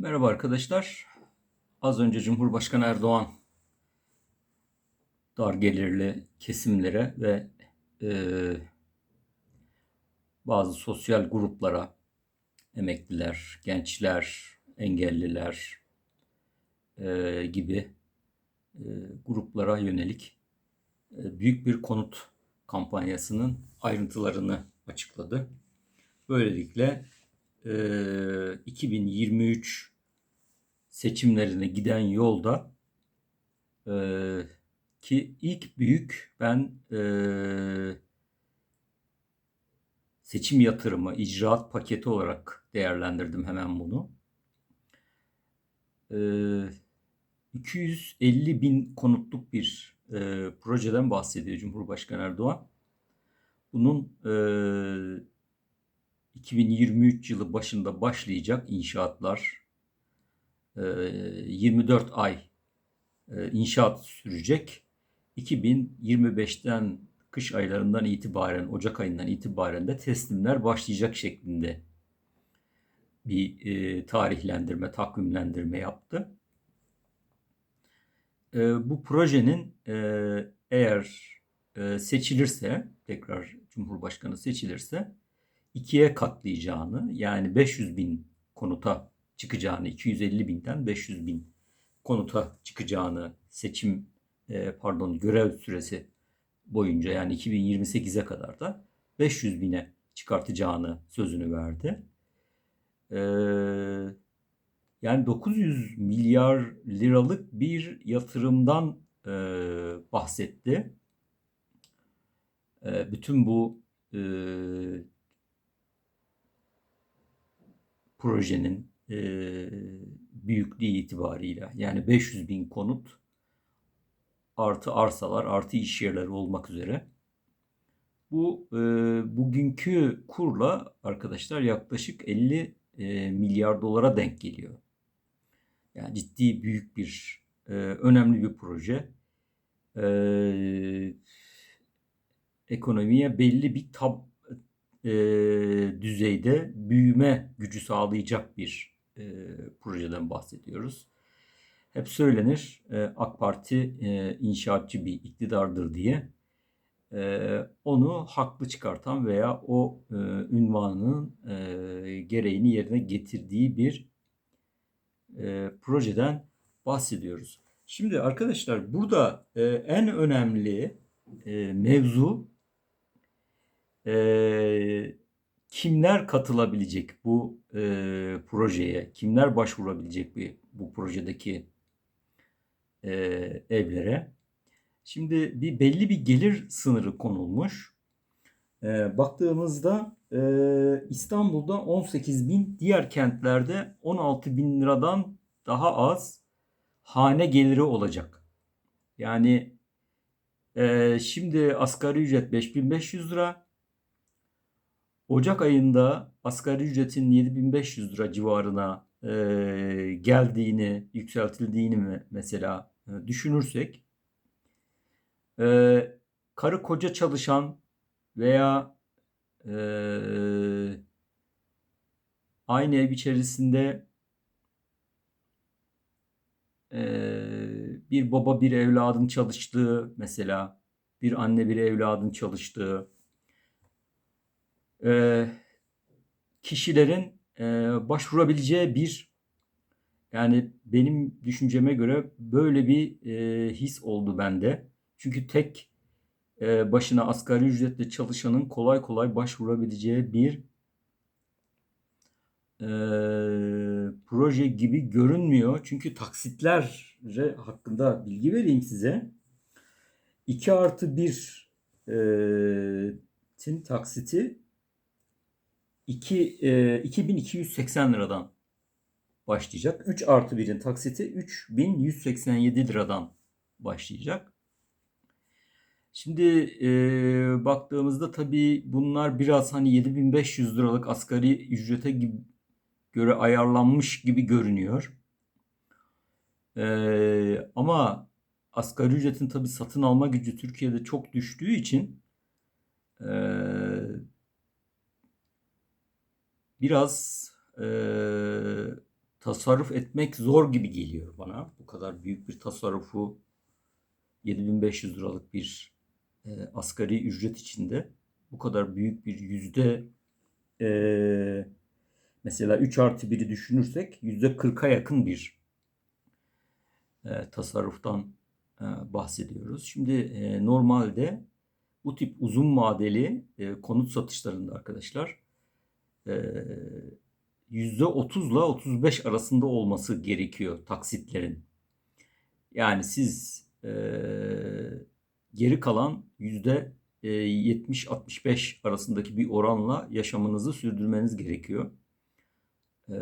Merhaba arkadaşlar. Az önce Cumhurbaşkanı Erdoğan dar gelirli kesimlere ve e, bazı sosyal gruplara, emekliler, gençler, engelliler e, gibi e, gruplara yönelik e, büyük bir konut kampanyasının ayrıntılarını açıkladı. Böylelikle e, 2023 seçimlerine giden yolda e, ki ilk büyük ben e, seçim yatırımı, icraat paketi olarak değerlendirdim hemen bunu. E, 250 bin konutluk bir e, projeden bahsediyor Cumhurbaşkanı Erdoğan. Bunun e, 2023 yılı başında başlayacak inşaatlar 24 ay inşaat sürecek. 2025'ten kış aylarından itibaren, Ocak ayından itibaren de teslimler başlayacak şeklinde bir e, tarihlendirme, takvimlendirme yaptı. E, bu projenin e, eğer e, seçilirse, tekrar Cumhurbaşkanı seçilirse ikiye katlayacağını yani 500 bin konuta çıkacağını 250 binden 500 bin konuta çıkacağını seçim e, pardon görev süresi boyunca yani 2028'e kadar da 500 bine çıkartacağını sözünü verdi. Ee, yani 900 milyar liralık bir yatırımdan e, bahsetti. E, bütün bu e, projenin büyüklüğü itibariyle yani 500 bin konut artı arsalar artı iş yerleri olmak üzere bu e, bugünkü kurla arkadaşlar yaklaşık 50 e, milyar dolara denk geliyor. Yani ciddi büyük bir e, önemli bir proje. E, ekonomiye belli bir tab e, düzeyde büyüme gücü sağlayacak bir e, projeden bahsediyoruz. Hep söylenir e, AK Parti e, inşaatçı bir iktidardır diye. E, onu haklı çıkartan veya o e, ünvanının e, gereğini yerine getirdiği bir e, projeden bahsediyoruz. Şimdi arkadaşlar burada e, en önemli e, mevzu e, kimler katılabilecek bu e, projeye, kimler başvurabilecek bu, bu projedeki e, evlere. Şimdi bir belli bir gelir sınırı konulmuş. E, baktığımızda e, İstanbul'da 18 bin, diğer kentlerde 16 bin liradan daha az hane geliri olacak. Yani e, şimdi asgari ücret 5500 lira, Ocak ayında asgari ücretin 7500 lira civarına e, geldiğini, yükseltildiğini mesela e, düşünürsek e, karı koca çalışan veya e, aynı ev içerisinde e, bir baba bir evladın çalıştığı mesela bir anne bir evladın çalıştığı e, kişilerin e, başvurabileceği bir yani benim düşünceme göre böyle bir e, his oldu bende. Çünkü tek e, başına asgari ücretle çalışanın kolay kolay başvurabileceği bir e, proje gibi görünmüyor. Çünkü taksitler hakkında bilgi vereyim size. 2 artı 1 e, taksiti 2, e, 2280 liradan başlayacak. 3 artı 1'in taksiti 3187 liradan başlayacak. Şimdi e, baktığımızda tabii bunlar biraz hani 7500 liralık asgari ücrete gibi, göre ayarlanmış gibi görünüyor. E, ama asgari ücretin tabii satın alma gücü Türkiye'de çok düştüğü için e, biraz e, tasarruf etmek zor gibi geliyor bana. Bu kadar büyük bir tasarrufu 7500 liralık bir e, asgari ücret içinde bu kadar büyük bir yüzde e, mesela 3 artı 1'i düşünürsek yüzde 40'a yakın bir e, tasarruftan e, bahsediyoruz. Şimdi e, normalde bu tip uzun vadeli e, konut satışlarında arkadaşlar %30 ile 35 arasında olması gerekiyor taksitlerin. Yani siz e, geri kalan yüzde 70-65 arasındaki bir oranla yaşamınızı sürdürmeniz gerekiyor. E,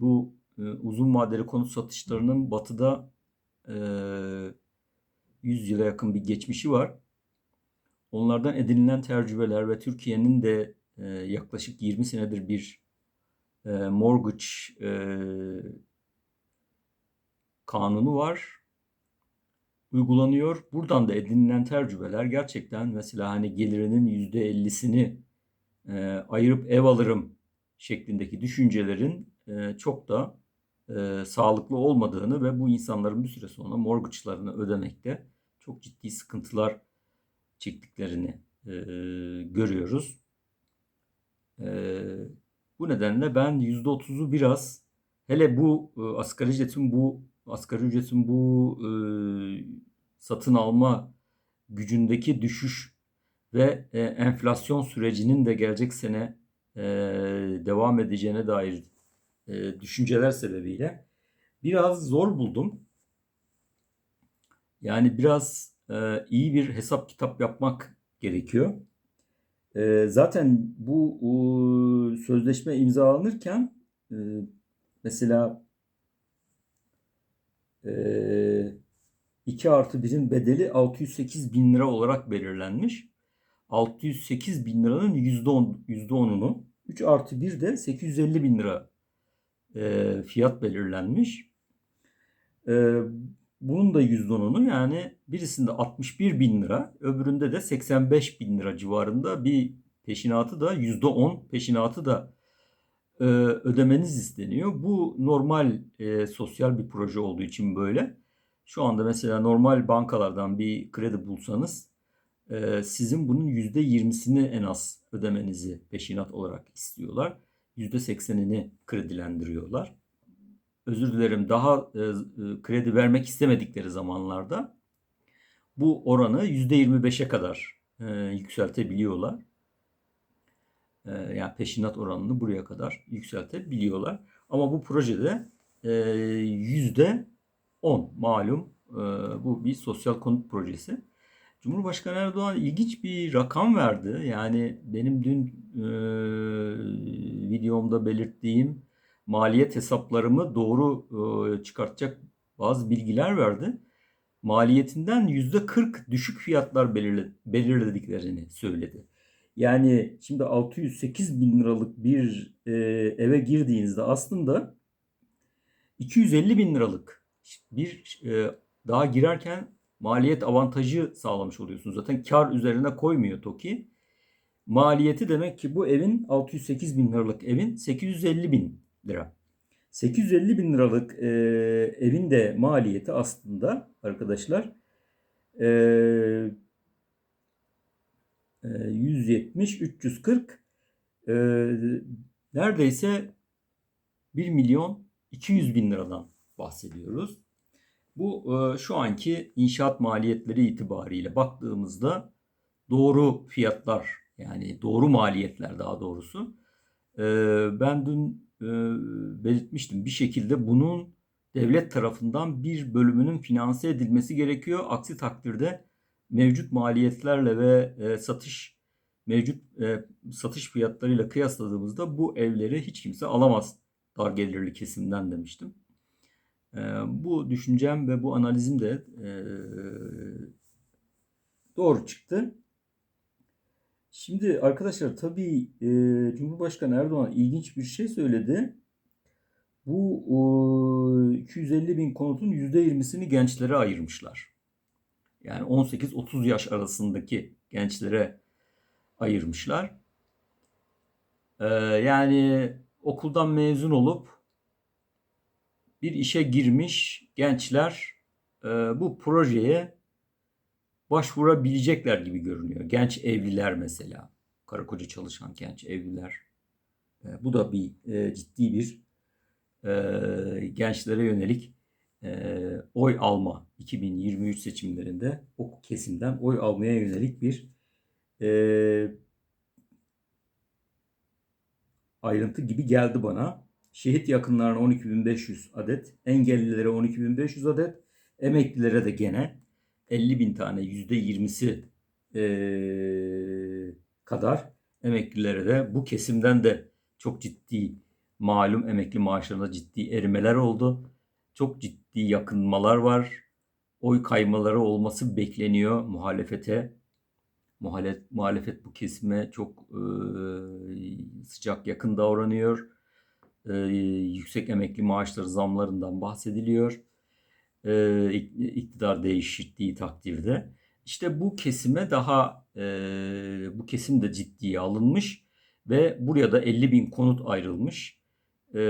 bu e, uzun vadeli konut satışlarının batıda e, 100 yıla yakın bir geçmişi var. Onlardan edinilen tecrübeler ve Türkiye'nin de e, yaklaşık 20 senedir bir e, mortgage e, kanunu var. Uygulanıyor. Buradan da edinilen tecrübeler gerçekten mesela hani gelirinin %50'sini e, ayırıp ev alırım şeklindeki düşüncelerin e, çok da sağlıklı olmadığını ve bu insanların bir süre sonra mortgage'larını ödemekte çok ciddi sıkıntılar çektiklerini e, görüyoruz. E, bu nedenle ben %30'u biraz hele bu e, asgari ücretin bu asgari ücretin bu e, satın alma gücündeki düşüş ve e, enflasyon sürecinin de gelecek sene e, devam edeceğine dair e, düşünceler sebebiyle biraz zor buldum. Yani biraz e, iyi bir hesap kitap yapmak gerekiyor. E, zaten bu e, sözleşme imzalanırken e, mesela e, 2 artı 1'in bedeli 608 bin lira olarak belirlenmiş. 608 bin liranın %10, %10'unu 3 artı 1 de 850 bin lira e, fiyat belirlenmiş. E, bunun da %10'unu yani birisinde 61 bin lira öbüründe de 85 bin lira civarında bir peşinatı da %10 peşinatı da e, ödemeniz isteniyor. Bu normal e, sosyal bir proje olduğu için böyle. Şu anda mesela normal bankalardan bir kredi bulsanız e, sizin bunun %20'sini en az ödemenizi peşinat olarak istiyorlar. %80'ini kredilendiriyorlar. Özür dilerim daha e, kredi vermek istemedikleri zamanlarda bu oranı %25'e kadar e, yükseltebiliyorlar. E, yani peşinat oranını buraya kadar yükseltebiliyorlar. Ama bu projede e, yüzde 10 malum e, bu bir sosyal konut projesi. Cumhurbaşkanı Erdoğan ilginç bir rakam verdi. Yani benim dün e, videomda belirttiğim maliyet hesaplarımı doğru e, çıkartacak bazı bilgiler verdi. Maliyetinden %40 düşük fiyatlar belirle, belirlediklerini söyledi. Yani şimdi 608 bin liralık bir e, eve girdiğinizde aslında 250 bin liralık bir e, daha girerken maliyet avantajı sağlamış oluyorsunuz. Zaten kar üzerine koymuyor TOKİ. Maliyeti demek ki bu evin 608 bin liralık evin 850 bin lira. 850 bin liralık e, evin de maliyeti aslında arkadaşlar e, 170, 340 e, neredeyse 1 milyon 200 bin liradan bahsediyoruz. Bu e, şu anki inşaat maliyetleri itibariyle baktığımızda doğru fiyatlar yani doğru maliyetler daha doğrusu. E, ben dün e, belirtmiştim bir şekilde bunun devlet tarafından bir bölümünün finanse edilmesi gerekiyor. Aksi takdirde mevcut maliyetlerle ve satış mevcut satış fiyatlarıyla kıyasladığımızda bu evleri hiç kimse alamaz dar gelirli kesimden demiştim. bu düşüncem ve bu analizim de doğru çıktı. Şimdi arkadaşlar tabii e, Cumhurbaşkanı Erdoğan ilginç bir şey söyledi. Bu e, 250 bin konutun %20'sini gençlere ayırmışlar. Yani 18-30 yaş arasındaki gençlere ayırmışlar. E, yani okuldan mezun olup bir işe girmiş gençler e, bu projeye başvurabilecekler gibi görünüyor. Genç evliler mesela. Karı koca çalışan genç evliler. E, bu da bir e, ciddi bir e, gençlere yönelik e, oy alma 2023 seçimlerinde o kesimden oy almaya yönelik bir e, ayrıntı gibi geldi bana. Şehit yakınlarına 12.500 adet, engellilere 12.500 adet, emeklilere de gene 50.000 tane %20'si e, kadar emeklilere de bu kesimden de çok ciddi malum emekli maaşlarında ciddi erimeler oldu. Çok ciddi yakınmalar var. Oy kaymaları olması bekleniyor muhalefete. Muhalefet, muhalefet bu kesime çok e, sıcak yakın davranıyor. E, yüksek emekli maaşları zamlarından bahsediliyor. E, iktidar değiştiği takdirde. İşte bu kesime daha e, bu kesim de ciddiye alınmış ve buraya da 50 bin konut ayrılmış. E,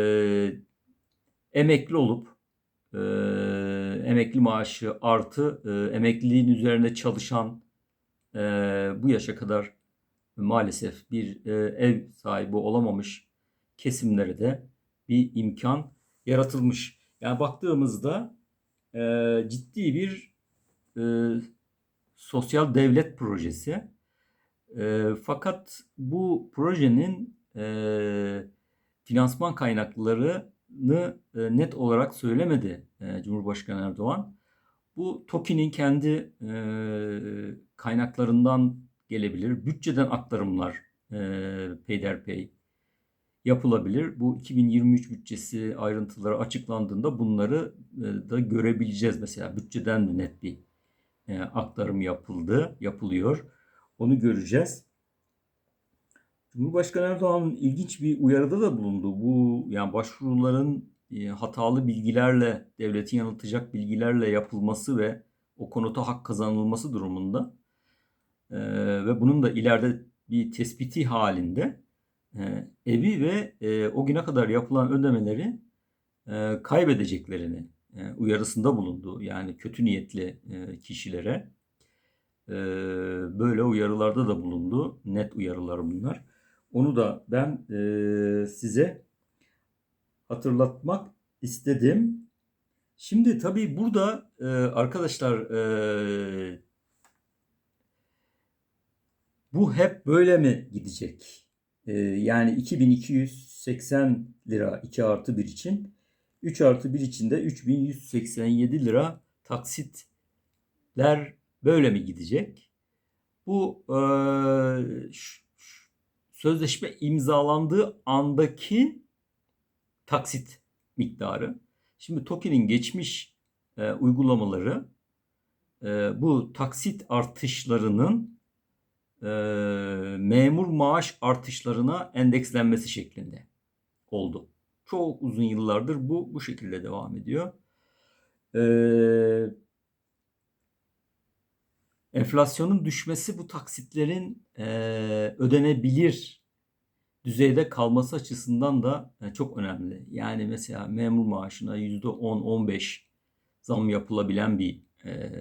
emekli olup e, emekli maaşı artı e, emekliliğin üzerinde çalışan e, bu yaşa kadar maalesef bir e, ev sahibi olamamış kesimlere de bir imkan yaratılmış. Yani baktığımızda e, ciddi bir e, sosyal devlet projesi. E, fakat bu projenin e, finansman kaynaklarını e, net olarak söylemedi e, Cumhurbaşkanı Erdoğan. Bu TOKİ'nin kendi e, kaynaklarından gelebilir. Bütçeden aktarımlar e, peyderpey yapılabilir. Bu 2023 bütçesi ayrıntıları açıklandığında bunları e, da görebileceğiz. Mesela bütçeden de net bir e, aktarım yapıldı, yapılıyor. Onu göreceğiz. Cumhurbaşkanı Erdoğan ilginç bir uyarıda da bulundu. Bu yani başvuruların e, hatalı bilgilerle, devleti yanıltacak bilgilerle yapılması ve o konuta hak kazanılması durumunda ve bunun da ileride bir tespiti halinde e, evi ve e, o güne kadar yapılan ödemeleri e, kaybedeceklerini e, uyarısında bulundu. Yani kötü niyetli e, kişilere e, böyle uyarılarda da bulundu. Net uyarılar bunlar. Onu da ben e, size hatırlatmak istedim. Şimdi tabii burada e, arkadaşlar e, bu hep böyle mi gidecek? E, yani 2280 lira 2 artı 1 için 3 artı 1 için de 3187 lira taksitler böyle mi gidecek? Bu e, sözleşme imzalandığı andaki taksit miktarı. Şimdi TOKİ'nin geçmiş e, uygulamaları e, bu taksit artışlarının e, memur maaş artışlarına endekslenmesi şeklinde oldu. Çok uzun yıllardır bu bu şekilde devam ediyor. Ee, enflasyonun düşmesi bu taksitlerin e, ödenebilir düzeyde kalması açısından da e, çok önemli. Yani mesela memur maaşına %10-15 zam yapılabilen bir e,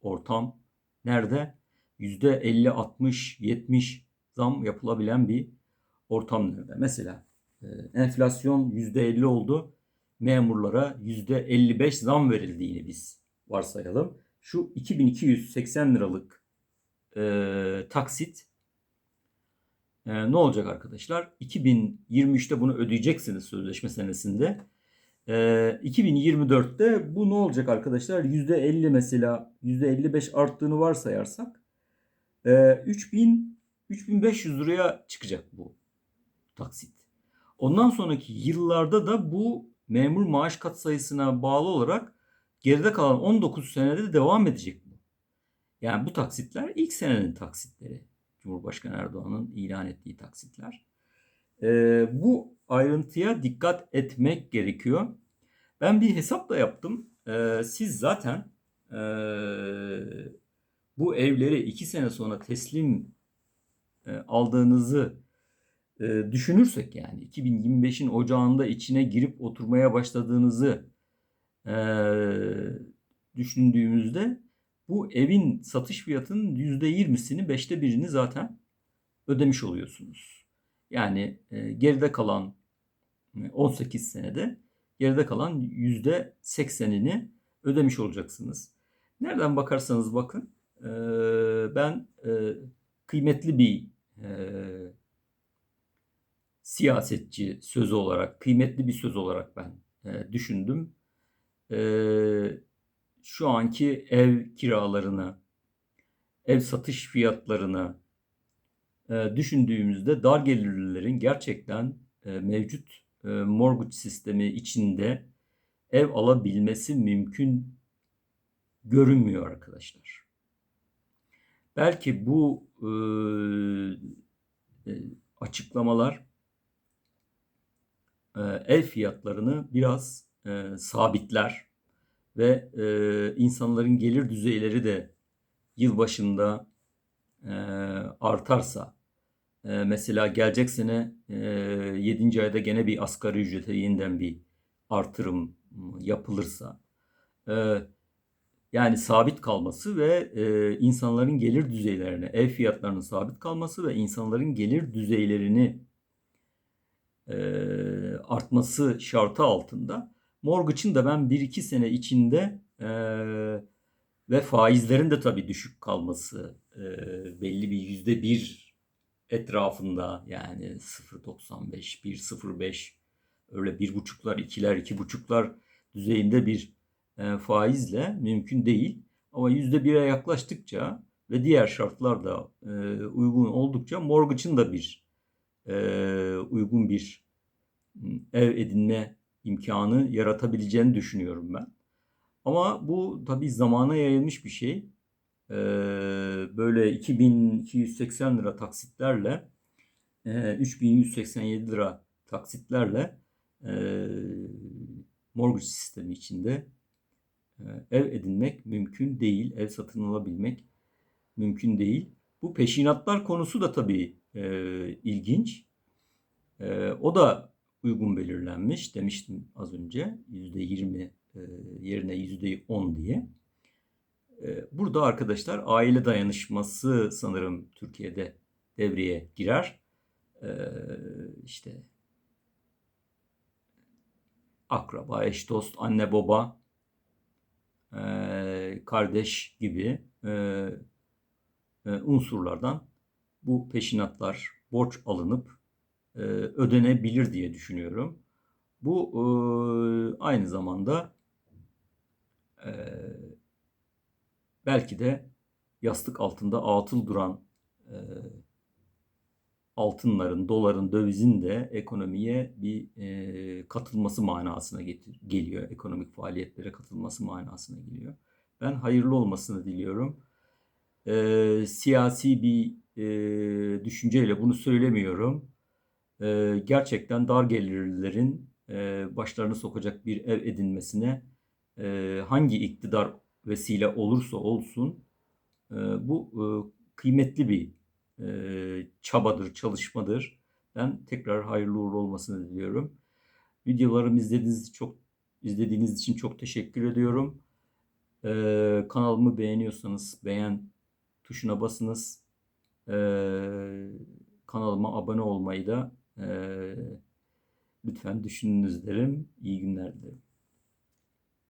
ortam nerede? %50, 60, 70 zam yapılabilen bir ortam nerede? Mesela e, enflasyon %50 oldu. Memurlara %55 zam verildiğini biz varsayalım. Şu 2280 liralık e, taksit e, ne olacak arkadaşlar? 2023'te bunu ödeyeceksiniz sözleşme senesinde. E, 2024'te bu ne olacak arkadaşlar? %50 mesela %55 arttığını varsayarsak e, 3000 3500 liraya çıkacak bu taksit. Ondan sonraki yıllarda da bu memur maaş katsayısına bağlı olarak geride kalan 19 senede de devam edecek bu. Yani bu taksitler ilk senenin taksitleri. Cumhurbaşkanı Erdoğan'ın ilan ettiği taksitler. Ee, bu ayrıntıya dikkat etmek gerekiyor. Ben bir hesap da yaptım. Ee, siz zaten e, bu evleri iki sene sonra teslim e, aldığınızı e, düşünürsek yani 2025'in ocağında içine girip oturmaya başladığınızı e, düşündüğümüzde bu evin satış fiyatının %20'sini, beşte birini zaten ödemiş oluyorsunuz. Yani geride kalan 18 senede geride kalan %80'ini ödemiş olacaksınız. Nereden bakarsanız bakın e, ben e, kıymetli bir e, siyasetçi sözü olarak, kıymetli bir söz olarak ben e, düşündüm. E, şu anki ev kiralarını, ev satış fiyatlarını düşündüğümüzde dar gelirlilerin gerçekten mevcut e, mortgage sistemi içinde ev alabilmesi mümkün görünmüyor arkadaşlar. Belki bu e, açıklamalar e, ev fiyatlarını biraz e, sabitler ve e, insanların gelir düzeyleri de yılbaşında e, artarsa e, mesela gelecek sene e, 7. ayda gene bir asgari ücrete yeniden bir artırım yapılırsa e, yani sabit kalması ve e, insanların gelir düzeylerine, ev fiyatlarının sabit kalması ve insanların gelir düzeylerini e, artması şartı altında mortgage'ın da ben 1-2 sene içinde e, ve faizlerin de tabii düşük kalması e, belli bir yüzde bir etrafında yani 0.95, 1.05 öyle bir buçuklar, ikiler, iki buçuklar düzeyinde bir faizle mümkün değil. Ama yüzde bire yaklaştıkça ve diğer şartlar da e, uygun oldukça mortgage'ın da bir e, uygun bir ev edinme imkanı yaratabileceğini düşünüyorum ben. Ama bu tabi zamana yayılmış bir şey. Böyle 2280 lira taksitlerle e, 3187 lira taksitlerle e, mortgage sistemi içinde e, ev edinmek mümkün değil. Ev satın alabilmek mümkün değil. Bu peşinatlar konusu da tabii e, ilginç. E, o da uygun belirlenmiş demiştim az önce. %20 e, yerine %10 diye. E, burada arkadaşlar aile dayanışması sanırım Türkiye'de devreye girer. E, işte akraba, eş dost, anne baba, kardeş gibi unsurlardan bu peşinatlar borç alınıp ödenebilir diye düşünüyorum. Bu aynı zamanda belki de yastık altında atıl duran altınların, doların, dövizin de ekonomiye bir e, katılması manasına getir, geliyor. Ekonomik faaliyetlere katılması manasına geliyor. Ben hayırlı olmasını diliyorum. E, siyasi bir e, düşünceyle bunu söylemiyorum. E, gerçekten dar gelirlilerin e, başlarını sokacak bir ev edinmesine e, hangi iktidar vesile olursa olsun e, bu e, kıymetli bir e, çabadır, çalışmadır. Ben tekrar hayırlı uğurlu olmasını diliyorum. Videolarımı izlediğiniz çok izlediğiniz için çok teşekkür ediyorum. Ee, kanalımı beğeniyorsanız beğen tuşuna basınız. Ee, kanalıma abone olmayı da e, lütfen düşününüz derim. İyi günler.